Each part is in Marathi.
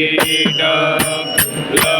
Love.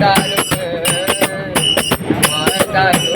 पाहतालो पाहतालो